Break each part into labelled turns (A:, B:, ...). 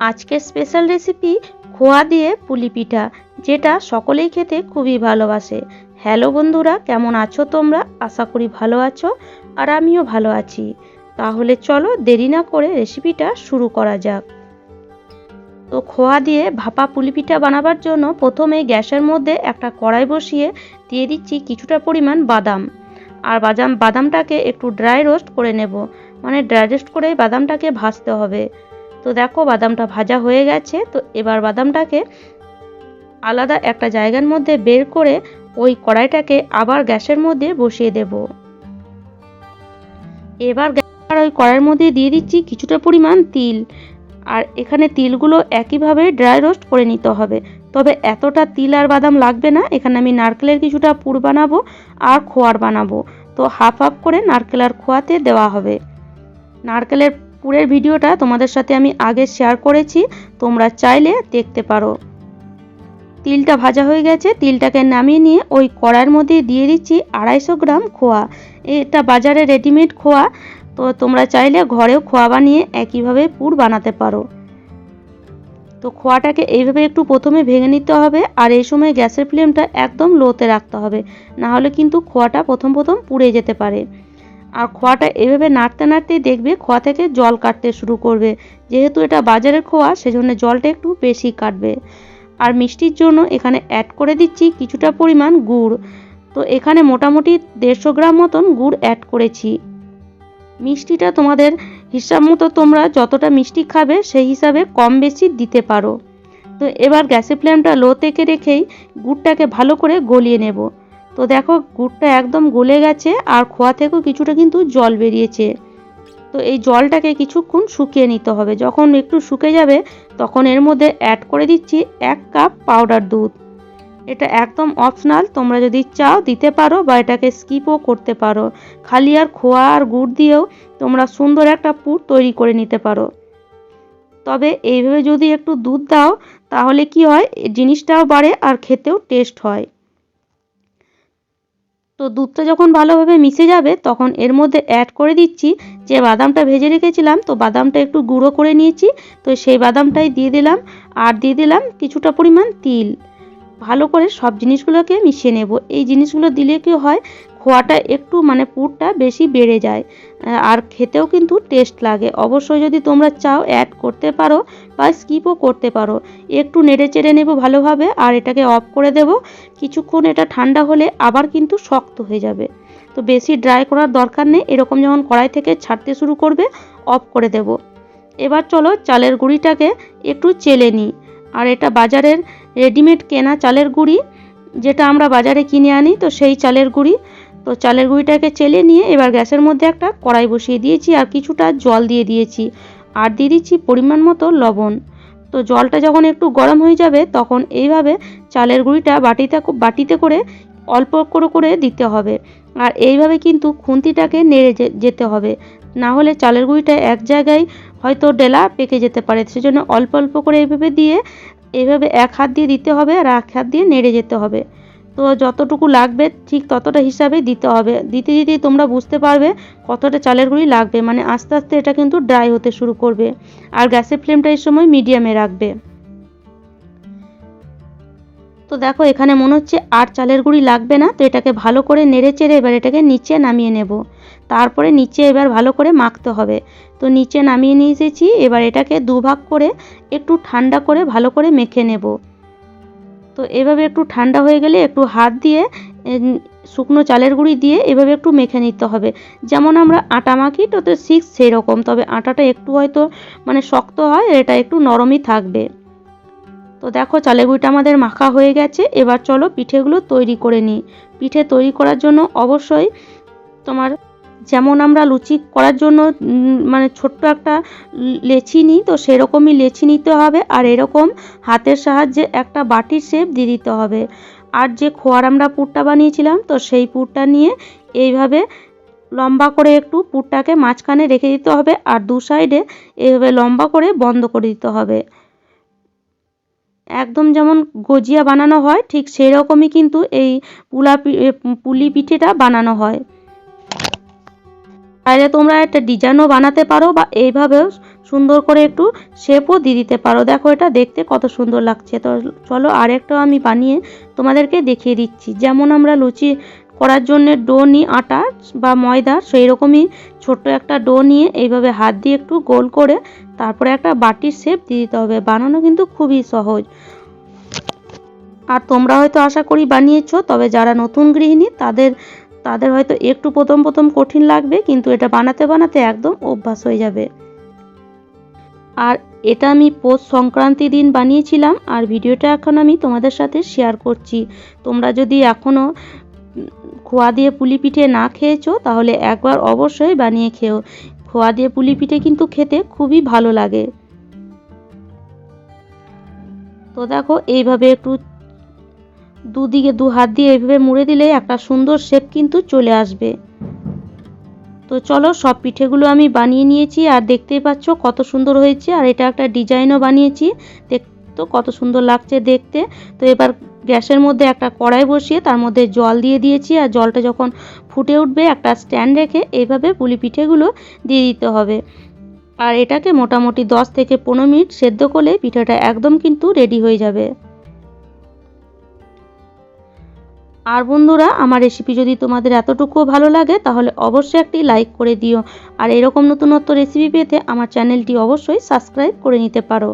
A: আজকের special recipe খোয়া দিয়ে পুলি পিঠা, যেটা সকলেই খেতে খুবই ভালোবাসে। হ্যালো বন্ধুরা, কেমন আছো তোমরা? আশা করি ভালো আছো আর আমিও ভালো আছি। তাহলে চলো দেরি না করে রেসিপিটা শুরু করা যাক। তো খোয়া দিয়ে ভাপা পুলি পিঠা বানাবার জন্য প্রথমে গ্যাসের মধ্যে একটা কড়াই বসিয়ে দিয়ে দিচ্ছি কিছুটা পরিমাণ বাদাম। আর বাদাম, বাদামটাকে একটু ড্রাই রোস্ট করে নেব। মানে ড্রাই রোস্ট করে বাদামটাকে ভাজতে হবে। তো দেখো বাদামটা ভাজা হয়ে গেছে, তো এবার বাদামটাকে আলাদা একটা জায়গার মধ্যে বের করে ওই কড়াইটাকে আবার গ্যাসের মধ্যে বসিয়ে দেব। এবার আর ওই কড়াইয়ের মধ্যে দিয়ে দিচ্ছি কিছুটা পরিমাণ তিল। আর এখানে তিলগুলো একইভাবে ড্রাই রোস্ট করে নিতে হবে। তবে এতটা তিল আর বাদাম লাগবে না, এখানে আমি নারকেলের কিছুটা পুর বানাবো আর খোয়ার বানাবো। তো হাফ হাফ করে নারকেল আর খোয়াতে দেওয়া হবে। নারকেলের পুরের ভিডিওটা তোমাদের সাথে আমি আগে শেয়ার করেছি, তোমরা চাইলে দেখতে পারো। তিলটা ভাজা হয়ে গেছে, তিলটাকে নামিয়ে নিয়ে ওই কড়াইয়ের মধ্যে দিয়ে দিচ্ছি আড়াইশো গ্রাম খোয়া। এটা বাজারে রেডিমেড খোয়া, তো তোমরা চাইলে ঘরেও খোয়া বানিয়ে একইভাবে পুর বানাতে পারো। তো খোয়াটাকে এইভাবে একটু প্রথমে ভেঙে নিতে হবে, আর এই সময় গ্যাসের ফ্লেমটা একদম লোতে রাখতে হবে। না হলে কিন্তু খোয়াটা প্রথম প্রথম পুড়ে যেতে পারে। আর খোয়াটা এভাবে নাড়তে নাড়তেই দেখবে খোয়া থেকে জল কাটতে শুরু করবে। যেহেতু এটা বাজারের খোয়া, সেজন্য জলটা একটু বেশি কাটবে। আর মিষ্টির জন্য এখানে অ্যাড করে দিচ্ছি কিছুটা পরিমাণ গুড়। তো এখানে মোটামুটি দেড়শো গ্রাম মতন গুড় অ্যাড করেছি। মিষ্টিটা তোমাদের হিসাব মতো তোমরা যতটা মিষ্টি খাবে, সেই হিসাবে কম বেশি দিতে পারো। তো এবার গ্যাসের ফ্লেমটা লো থেকে রেখেই গুড়টাকে ভালো করে গলিয়ে নেব। তো দেখো গুড়টা একদম গলে গেছে আর খোয়া থেকেও কিছুটা কিন্তু জল বেরিয়েছে। তো এই জলটাকে কিছুক্ষণ শুকিয়ে নিতে হবে। যখন একটু শুকে যাবে, তখন এর মধ্যে অ্যাড করে দিচ্ছি এক কাপ পাউডার দুধ। এটা একদম অপশনাল তোমরা যদি চাও দিতে পারো বা এটাকে স্কিপও করতে পারো। খালি আর খোয়া আর গুড় দিয়েও তোমরা সুন্দর একটা পুর তৈরি করে নিতে পারো। তবে এইভাবে যদি একটু দুধ দাও, তাহলে কি হয়? জিনিসটাও বাড়ে আর খেতেও টেস্ট হয়। তো দুধটা যখন ভালোভাবে মিশে যাবে, তখন এর মধ্যে অ্যাড করে দিচ্ছি যে বাদামটা ভেজে রেখেছিলাম, তো বাদামটা একটু গুঁড়ো করে নিয়েছি, তো সেই বাদামটাই দিয়ে দিলাম। আর দিয়ে দিলাম কিছুটা পরিমাণ তিল। ভালো করে সব জিনিসগুলোকে মিশিয়ে নেব। এই জিনিসগুলো দিলে কি হয় খোয়াটা একটু মানে পুরটা বেশি বেড়ে যায় আর খেতেও কিন্তু টেস্ট লাগে। অবশ্যই যদি তোমরা চাও অ্যাড করতে পারো বা স্কিপও করতে পারো। একটু নেড়ে চেড়ে নেব ভালোভাবে আর এটাকে অফ করে দেব। কিছুক্ষণ এটা ঠান্ডা হলে আবার কিন্তু শক্ত হয়ে যাবে। তো বেশি ড্রাই করার দরকার নেই। এরকম যখন কড়াই থেকে ছাড়তে শুরু করবে অফ করে দেব। এবার চলো চালের গুঁড়িটাকে একটু চেলে নিই। আর এটা বাজারের রেডিমেড কেনা চালের গুঁড়ি, যেটা আমরা বাজারে কিনে আনি, তো সেই চালের গুঁড়ি তো চালের গুঁড়িটাকে চেলে নিয়ে এবার গ্যাসের মধ্যে একটা কড়াই বসিয়ে দিয়েছি আর কিছুটা জল দিয়ে দিয়েছি। আর দিয়ে দিচ্ছি পরিমাণ মতো লবণ। তো জলটা যখন একটু গরম হয়ে যাবে, তখন এইভাবে চালের গুঁড়িটা বাটিতে বাটিতে করে অল্প করে করে দিতে হবে। আর এইভাবে কিন্তু খুন্তিটাকে নেড়ে যেতে হবে। না হলে চালের গুঁড়িটা এক জায়গায় হয়তো ডেলা পেকে যেতে পারে। সেজন্য অল্প অল্প করে এইভাবে দিয়ে, এইভাবে এক হাত দিয়ে দিতে হবে আর এক হাত দিয়ে নেড়ে যেতে হবে। তো যতটুকু লাগবে ঠিক ততটা হিসাবে দিতে হবে। দিতে দিতে তোমরা বুঝতে পারবে কতটা চালের গুঁড়ি লাগবে। মানে আস্তে আস্তে এটা কিন্তু ড্রাই হতে শুরু করবে। আর গ্যাসের ফ্লেমটা এই সময় মিডিয়ামে রাখবে। তো দেখো এখানে মনে হচ্ছে আর চালের গুঁড়ি লাগবে না। তো এটাকে ভালো করে নেড়ে চেড়ে এবার এটাকে নিচে নামিয়ে নেব। তারপরে নিচে এবার ভালো করে মাখতে হবে। তো নিচে নামিয়ে নিয়ে এসেছি। এবার এটাকে দুভাগ করে একটু ঠান্ডা করে ভালো করে মেখে নেব। তো এভাবে একটু ঠান্ডা হয়ে গেলে একটু হাত দিয়ে শুকনো চালের গুঁড়ি দিয়ে এভাবে একটু মেখে নিতে হবে। যেমন আমরা আটা মাখি, তো তো সিক্স সেই রকম তবে আটাটা একটু হয়তো মানে শক্ত হয়, এটা একটু নরমই থাকবে। তো দেখো চালের গুঁড়িটা আমাদের মাখা হয়ে গেছে, এবার চলো পিঠেগুলো তৈরি করে নিই। পিঠে তৈরি করার জন্য অবশ্যই তোমার যেমন আমরা লুচি করার জন্য মানে ছোট্ট একটা লেচি নিই, তো সেরকমই লেচি নিতে হবে। আর এরকম হাতের সাহায্যে একটা বাটির শেপ দিয়ে দিতে হবে। আর যে খোয়ার আমরা পুরটা বানিয়েছিলাম, তো সেই পুরটা নিয়ে এইভাবে লম্বা করে একটু পুরটাকে মাঝখানে রেখে দিতে হবে। আর দু সাইডে এইভাবে লম্বা করে বন্ধ করে দিতে হবে। একদম যেমন গজিয়া বানানো হয়, ঠিক সেই রকমই কিন্তু এই পুলা পুলি পিঠেটা বানানো হয়। চাইলে তোমরা একটা ডিজাইনও বানাতে পারো বা এইভাবেও সুন্দর করে একটু শেপও দিয়ে দিতে পারো। দেখো এটা দেখতে কত সুন্দর লাগছে। তো চলো আর আরেকটাও আমি বানিয়ে তোমাদেরকে দেখিয়ে দিচ্ছি। যেমন আমরা লুচি করার জন্য ডো নিই আটা বা ময়দা সেই রকমই ছোট্ট একটা ডো নিয়ে এইভাবে হাত দিয়ে একটু গোল করে তারপরে একটা বাটির শেপ দিয়ে দিতে হবে। বানানো কিন্তু খুবই সহজ। আর তোমরা হয়তো আশা করি বানিয়েছো, তবে যারা নতুন গৃহিণী তাদের তাদের হয়তো একটু প্রথম প্রথম কঠিন লাগবে, কিন্তু এটা বানাতে বানাতে একদম অভ্যাস হয়ে যাবে। আর এটা আমি পৌষ সংক্রান্তি দিন বানিয়েছিলাম, আর ভিডিওটা এখন আমি তোমাদের সাথে শেয়ার করছি। তোমরা যদি এখনও খোয়া দিয়ে পুলি পিঠে না খেয়েছো, তাহলে একবার অবশ্যই বানিয়ে খেও। খোয়া দিয়ে পুলি পিঠে কিন্তু খেতে খুবই ভালো লাগে। তো দেখো, এইভাবে একটু দুদিকে দু হাত দিয়ে এইভাবে মুড়ে দিলে একটা সুন্দর শেপ কিন্তু চলে আসবে। তো চলো সব পিঠেগুলো আমি বানিয়ে নিয়েছি আর দেখতেই পাচ্ছ কত সুন্দর হয়েছে আর এটা একটা ডিজাইনও বানিয়েছি। দেখতো কত সুন্দর লাগছে দেখতে। তো এবার গ্যাসের মধ্যে একটা কড়াই বসিয়ে তার মধ্যে জল দিয়ে দিয়েছি আর জলটা যখন ফুটে উঠবে একটা স্ট্যান্ড রেখে এইভাবে পুলি পিঠেগুলো দিয়ে দিতে হবে। আর এটাকে মোটামুটি দশ থেকে পনেরো মিনিট সেদ্ধ করলে পিঠাটা একদম কিন্তু রেডি হয়ে যাবে। আর বন্ধুরা, আমার রেসিপি যদি তোমাদের এতটুকুও ভালো লাগে, তাহলে অবশ্যই একটি লাইক করে দিও। আর এরকম নতুনত্ব রেসিপি পেতে আমার চ্যানেলটি অবশ্যই সাবস্ক্রাইব করে নিতে পারো।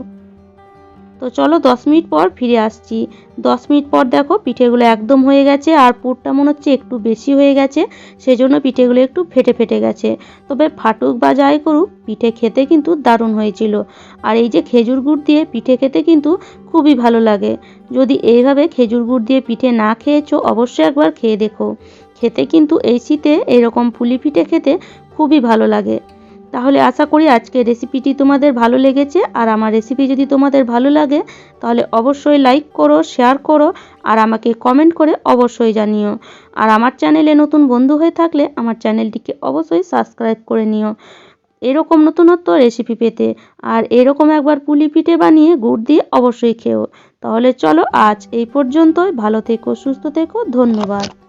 A: তো চলো দশ মিনিট পর ফিরে আসছি। দশ মিনিট পর দেখো পিঠেগুলো একদম হয়ে গেছে আর পুরটা মনে হচ্ছে একটু বেশি হয়ে গেছে, সেজন্য পিঠেগুলো একটু ফেটে ফেটে গেছে। তবে ফাটুক বা যাই করুক, পিঠে খেতে কিন্তু দারুণ হয়েছিল। আর এই যে খেজুর গুড় দিয়ে পিঠে খেতে কিন্তু খুবই ভালো লাগে। যদি এইভাবে খেজুর গুড় দিয়ে পিঠে না খেয়েছো, অবশ্যই একবার খেয়ে দেখো। খেতে কিন্তু এই শীতে এরকম পুলি পিঠে খেতে খুবই ভালো লাগে। তাহলে আশা করি আজকে রেসিপিটি তোমাদের ভালো লেগেছে। আর আমার রেসিপি যদি তোমাদের ভালো লাগে, তাহলে অবশ্যই লাইক করো শেয়ার করো, আর আমাকে কমেন্ট করে অবশ্যই জানিও। আর আমার চ্যানেলে নতুন বন্ধু হয়ে থাকলে আমার চ্যানেলটিকে অবশ্যই সাবস্ক্রাইব করে নিও। এরকম নতুনত্ব রেসিপি পেতে। আর এরকম একবার পুলি পিঠে বানিয়ে গুড় দিয়ে অবশ্যই খেও। তাহলে চলো আজ এই পর্যন্তই। ভালো থেকো, সুস্থ থেকো। ধন্যবাদ।